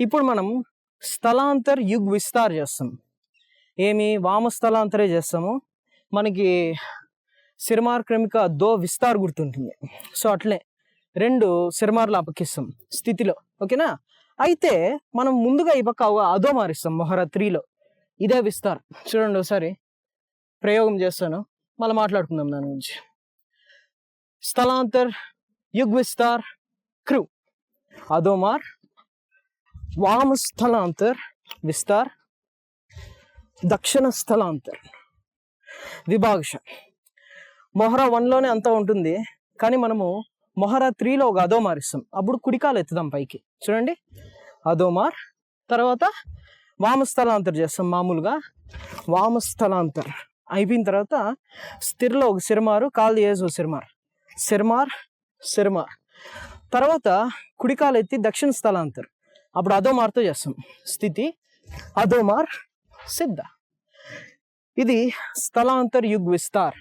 ఇప్పుడు మనం స్థలాంతర్ యుగ్ విస్తార్ చేస్తాం. ఏమి? వామ స్థలాంతరే చేస్తాము. మనకి సిరమార్ క్రమిక దో విస్తార్ గుర్తుంటుంది. సో అట్లే రెండు సిరమార్లు అపకిస్తాం స్థితిలో. ఓకేనా? అయితే మనం ముందుగా ఈ పక్క అదో మారిస్తాం మొహరా త్రీలో ఇదే విస్తార్. చూడండి ఒకసారి. ప్రయోగం చేస్తాను. మళ్ళీ మాట్లాడుకుందాం దాని గురించి. స్థలాంతర్ యుగ్ విస్తార్ క్రూ అదోమార్ వామ స్థలాంతర్ విస్తార్ దక్షిణ స్థలాంతర్ విభాగశ మొహరా వన్లోనే అంతా ఉంటుంది కానీ మనము మొహరా త్రీలో ఒక అదో మారిస్తాం అప్పుడు కుడికాలు ఎత్తుదాం పైకి చూడండి అదోమార్ తర్వాత వామస్థలాంతర్ చేస్తాం మామూలుగా వామస్థలాంతర్ అయిపోయిన తర్వాత స్థిరలో ఒక సిరమారు కాలు చేసి ఒక సిరమార్ సిరమార్ సిరమార్ తర్వాత కుడికాలు ఎత్తి దక్షిణ స్థలాంతర్ అప్పుడు అదోమార్తో చేస్తాం. స్థితి అదోమార్ సిద్ధ. ఇది స్థలాంతర్ యుగ్ విస్తార్